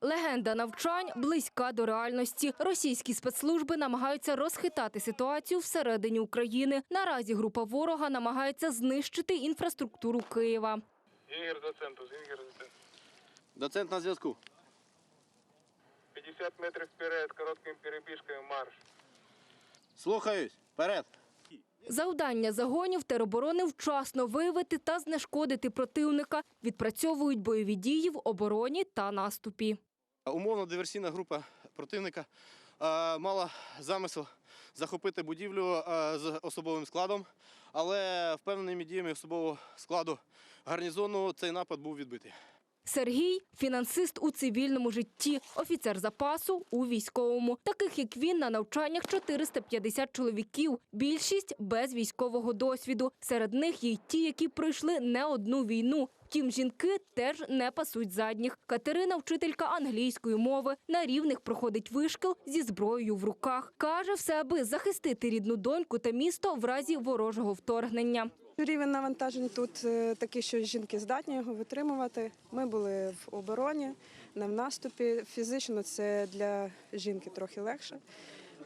Легенда навчань близька до реальності. Російські спецслужби намагаються розхитати ситуацію всередині України. Наразі група ворога намагається знищити інфраструктуру Києва. Ігор до центру, Ігор до. Доцент на зв'язку. 50 метрів вперед, короткими перебіжками марш. Слухаюсь. Вперед. Завдання загонів тероборони вчасно виявити та знешкодити противника. Відпрацьовують бойові дії в обороні та наступі. Умовно диверсійна група противника е, мала замисел захопити будівлю е, з особовим складом, але впевненими діями особового складу гарнізону цей напад був відбитий. Сергій фінансист у цивільному житті, офіцер запасу у військовому. Таких як він на навчаннях 450 чоловіків. Більшість без військового досвіду. Серед них є й ті, які пройшли не одну війну. Втім, жінки теж не пасуть задніх. Катерина, вчителька англійської мови, на рівних проходить вишкіл зі зброєю в руках. Каже, все аби захистити рідну доньку та місто в разі ворожого вторгнення. Рівень навантажень тут е, такий, що жінки здатні його витримувати. Ми були в обороні, не в наступі. Фізично це для жінки трохи легше.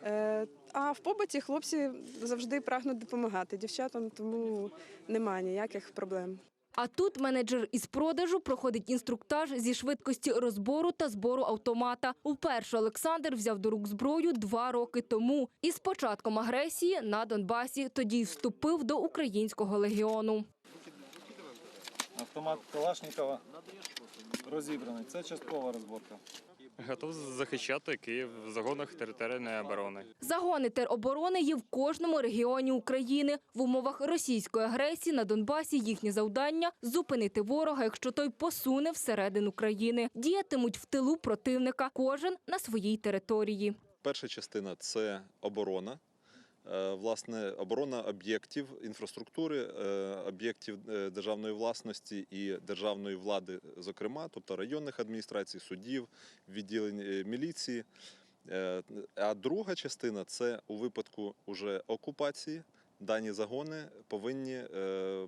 Е, А в побуті хлопці завжди прагнуть допомагати дівчатам, тому немає ніяких проблем. А тут менеджер із продажу проходить інструктаж зі швидкості розбору та збору автомата. Уперше Олександр взяв до рук зброю два роки тому. І з початком агресії на Донбасі тоді вступив до українського легіону. Автомат Калашникова розібраний. Це часткова розборка. Готов захищати Київ в загонах територіальної оборони. Загони тероборони є в кожному регіоні України. В умовах російської агресії на Донбасі їхнє завдання зупинити ворога, якщо той посуне всередину країни. Діятимуть в тилу противника, кожен на своїй території. Перша частина це оборона. Е, Власне, оборона об'єктів інфраструктури, е, об'єктів е, державної власності і державної влади, зокрема, тобто районних адміністрацій, судів, відділень міліції. А друга частина це у випадку уже окупації. Дані загони повинні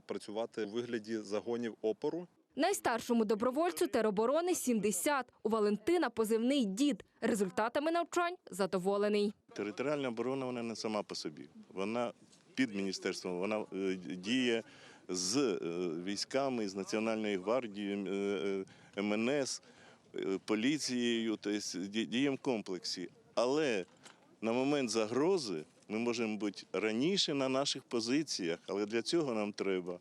працювати у вигляді загонів опору Найстаршому добровольцю тероборони 70. У Валентина позивний дід. Результатами навчань задоволений. Територіальна оборона вона не сама по собі. Вона під міністерством, вона е, діє з е, військами, з Національною гвардією, е, МНС, поліцією, тобто ді- діємо комплексі. Але на момент загрози ми можемо бути раніше на наших позиціях, але для цього нам треба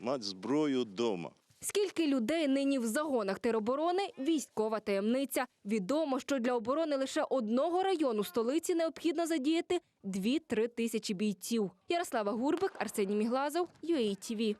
мати зброю вдома. Скільки людей нині в загонах тероборони – військова таємниця. Відомо, що для оборони лише одного району столиці необхідно задіяти 2-3 тисячі бійців. Ярослава Гурбик, Арсеній Міглазов, UATV.